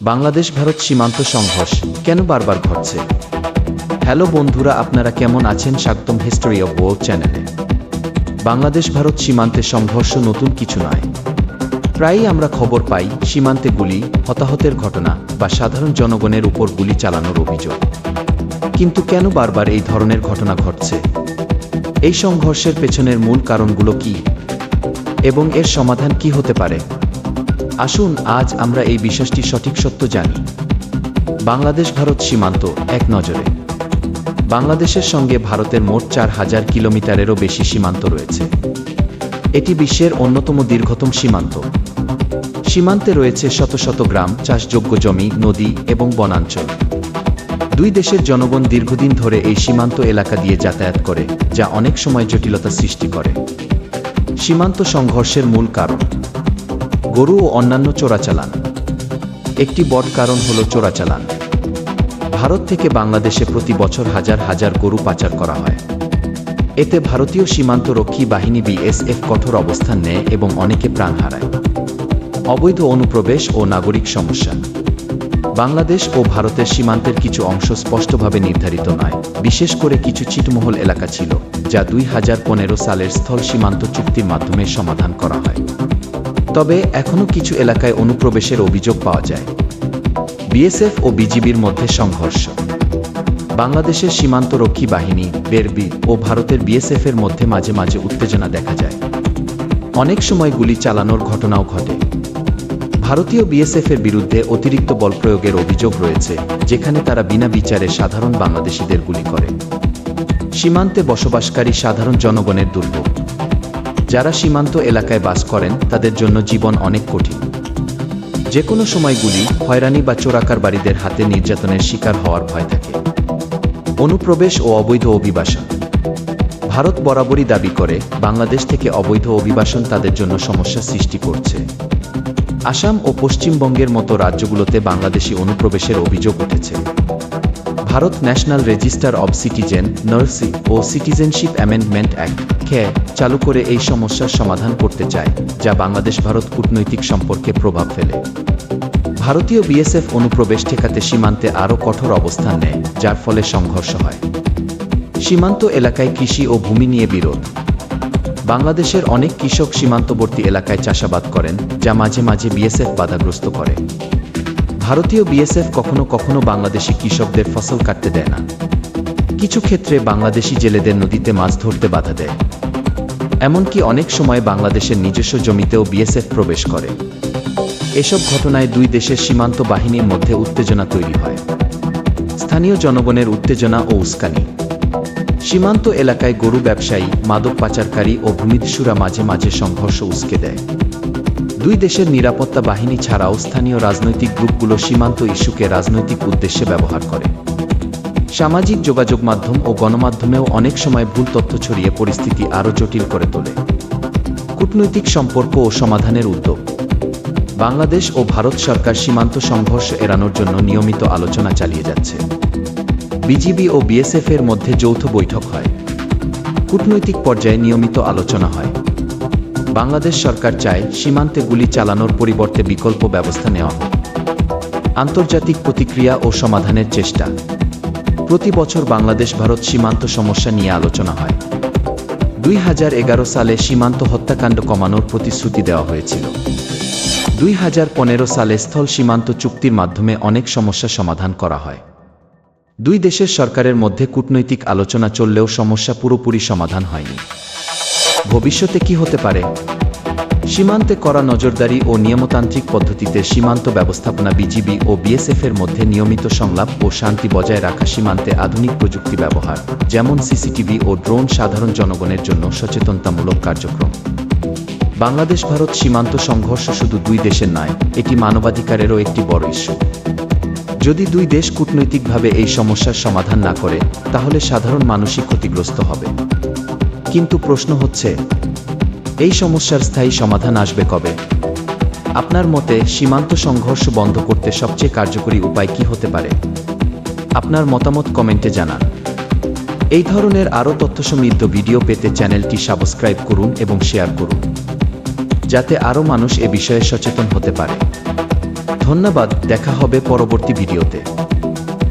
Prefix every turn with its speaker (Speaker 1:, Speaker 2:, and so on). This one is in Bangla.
Speaker 1: বাংলাদেশ ভারত সীমান্ত সংঘর্ষ কেন বারবার ঘটছে? হ্যালো বন্ধুরা, আপনারা কেমন আছেন? স্বাগতম হিস্টোরি অব ওয়ার্ল্ড চ্যানেলে বাংলাদেশ ভারত সীমান্তে সংঘর্ষ নতুন কিছু নয়। প্রায়ই আমরা খবর পাই, সীমান্তে গুলি, হতাহতের ঘটনা বা সাধারণ জনগণের উপর গুলি চালানোর অভিযোগ। কিন্তু কেন বারবার এই ধরনের ঘটনা ঘটছে? এই সংঘর্ষের পেছনের মূল কারণগুলো কি? এবং এর সমাধান কি হতে পারে? আসুন, আজ আমরা এই বিষয়টি সঠিক সত্য জানি। বাংলাদেশ, ভারত সীমান্ত, এক নজরে। বাংলাদেশের সঙ্গে ভারতের মোট চার হাজার কিলোমিটারেরও বেশি সীমান্ত রয়েছে। এটি বিশ্বের অন্যতম দীর্ঘতম সীমান্ত। সীমান্তে রয়েছে শত শত গ্রাম, চাষযোগ্য জমি, নদী এবং বনাঞ্চল। দুই দেশের জনগণ দীর্ঘদিন ধরে এই সীমান্ত এলাকা দিয়ে যাতায়াত করে, যা অনেক সময় জটিলতা সৃষ্টি করে। সীমান্ত সংঘর্ষের মূল কারণ। গরু ও অন্যান্য চোরাচালান। একটি বড় কারণ হল চোরাচালান। ভারত থেকে বাংলাদেশে প্রতি বছর হাজার হাজার গরু পাচার করা হয়। এতে ভারতীয় সীমান্তরক্ষী বাহিনী বিএসএফ কঠোর অবস্থান নেয় এবং অনেকে প্রাণ হারায়। অবৈধ অনুপ্রবেশ ও নাগরিক সমস্যা। বাংলাদেশ ও ভারতের সীমান্তের কিছু অংশ স্পষ্টভাবে নির্ধারিত নয়। বিশেষ করে কিছু চিটমহল এলাকা ছিল, যা দুই হাজার পনেরো সালের স্থল সীমান্ত চুক্তির মাধ্যমে সমাধান করা হয়। তবে এখনও কিছু এলাকায় অনুপ্রবেশের অভিযোগ পাওয়া যায়। বিএসএফ ও বিজিবির মধ্যে সংঘর্ষ। বাংলাদেশের সীমান্তরক্ষী বাহিনী, বেরবি ও ভারতের বিএসএফ এর মধ্যে মাঝে মাঝে উত্তেজনা দেখা যায়। অনেক সময় গুলি চালানোর ঘটনাও ঘটে। ভারতীয় বিএসএফ এর বিরুদ্ধে অতিরিক্ত বল প্রয়োগের অভিযোগ রয়েছে, যেখানে তারা বিনা বিচারে সাধারণ বাংলাদেশিদের গুলি করে। সীমান্তে বসবাসকারী সাধারণ জনগণের দুর্ভোগ। যারা সীমান্ত এলাকায় বাস করেন, তাদের জন্য জীবন অনেক কঠিন। যে কোনো সময় গুলি হয়রানি বা চোরাকারবারীদের হাতে নির্যাতনের শিকার হওয়ার ভয় থাকে। অনুপ্রবেশ ও অবৈধ অভিবাসন। ভারত বরাবরই দাবি করে, বাংলাদেশ থেকে অবৈধ অভিবাসন তাদের জন্য সমস্যা সৃষ্টি করছে। আসাম ও পশ্চিমবঙ্গের মতো রাজ্যগুলোতে বাংলাদেশি অনুপ্রবেশের অভিযোগ উঠেছে। Bharat national register of citizen নার্সি ও সিটিজেনশিপ অ্যামেন্ডমেন্ট অ্যাক্ট খে চালু করে এই সমস্যার সমাধান করতে চায়, যা বাংলাদেশ ভারত কূটনৈতিক সম্পর্কে প্রভাব ফেলে। ভারতীয় বিএসএফ অনুপ্রবেশ ঠেকাতে সীমান্তে আরও কঠোর অবস্থান নেয়, যার ফলে সংঘর্ষ হয়। সীমান্ত এলাকায় কৃষি ও ভূমি নিয়ে বিরোধ। বাংলাদেশের অনেক কৃষক সীমান্তবর্তী এলাকায় চাষাবাদ করেন, যা মাঝে মাঝে বিএসএফ বাধাগ্রস্ত করে। ভারতীয় বিএসএফ কখনো কখনো বাংলাদেশি কৃষকদের ফসল কাটতে দেয় না। কিছু ক্ষেত্রে বাংলাদেশি জেলেদের নদীতে মাছ ধরতে বাধা দেয়। এমনকি অনেক সময় বাংলাদেশের নিজস্ব জমিতেও বিএসএফ প্রবেশ করে। এসব ঘটনায় দুই দেশের সীমান্ত বাহিনীর মধ্যে উত্তেজনা তৈরি হয়। স্থানীয় জনগণের উত্তেজনা ও উস্কানি। সীমান্ত এলাকায় গরু ব্যবসায়ী, মাদক পাচারকারী ও ভূমিদস্যুরা মাঝে মাঝে সংঘর্ষ উস্কে দেয়। দুই দেশের নিরাপত্তা বাহিনী ছাড়াও স্থানীয় রাজনৈতিক গ্রুপগুলো সীমান্ত ইস্যুকে রাজনৈতিক উদ্দেশ্যে ব্যবহার করে। সামাজিক যোগাযোগ মাধ্যম ও গণমাধ্যমেও অনেক সময় ভুল তথ্য ছড়িয়ে পরিস্থিতি আরও জটিল করে তোলে। কূটনৈতিক সম্পর্ক ও সমাধানের উদ্যোগ। বাংলাদেশ ও ভারত সরকার সীমান্ত সংঘর্ষ এড়ানোর জন্য নিয়মিত আলোচনা চালিয়ে যাচ্ছে। বিজিবি ও বিএসএফ এর মধ্যে যৌথ বৈঠক হয়। কূটনৈতিক পর্যায়ে নিয়মিত আলোচনা হয়। বাংলাদেশ সরকার চায় সীমান্তে গুলি চালানোর পরিবর্তে বিকল্প ব্যবস্থা নেওয়া। আন্তর্জাতিক প্রতিক্রিয়া ও সমাধানের চেষ্টা। প্রতি বছর বাংলাদেশ ভারত সীমান্ত সমস্যা নিয়ে আলোচনা হয়। দুই হাজার এগারো সালে সীমান্ত হত্যাকাণ্ড কমানোর প্রতিশ্রুতি দেওয়া হয়েছিল। দুই হাজার পনেরো সালে স্থল সীমান্ত চুক্তির মাধ্যমে অনেক সমস্যা সমাধান করা হয়। দুই দেশের সরকারের মধ্যে কূটনৈতিক আলোচনা চললেও সমস্যা পুরোপুরি সমাধান হয়নি। ভবিষ্যতে কি হতে পারে? সীমান্তে করা নজরদারি ও নিয়মতান্ত্রিক পদ্ধতিতে সীমান্ত ব্যবস্থাপনা বিজিবি ও বিএসএফ এর মধ্যে নিয়মিত সংলাপ ও শান্তি বজায় রাখা সীমান্তে আধুনিক প্রযুক্তি ব্যবহার, যেমন সিসিটিভি ও ড্রোন সাধারণ জনগণের জন্য সচেতনতামূলক কার্যক্রম। বাংলাদেশ ভারত সীমান্ত সংঘর্ষ শুধু দুই দেশের নয়, এটি মানবাধিকারেরও একটি বড় ইস্যু। যদি দুই দেশ কূটনৈতিকভাবে এই সমস্যার সমাধান না করে, তাহলে সাধারণ মানুষই ক্ষতিগ্রস্ত হবে। কিন্তু প্রশ্ন হচ্ছে, এই সমস্যার স্থায়ী সমাধান আসবে কবে? আপনার মতে সীমান্ত সংঘর্ষ বন্ধ করতে সবচেয়ে কার্যকরী উপায় কি হতে পারে? আপনার মতামত কমেন্টে জানান। এই ধরনের আরও তথ্যসমৃদ্ধ ভিডিও পেতে চ্যানেলটি সাবস্ক্রাইব করুন এবং শেয়ার করুন, যাতে আরও মানুষ এ বিষয়ে সচেতন হতে পারে। ধন্যবাদ, দেখা হবে পরবর্তী ভিডিওতে।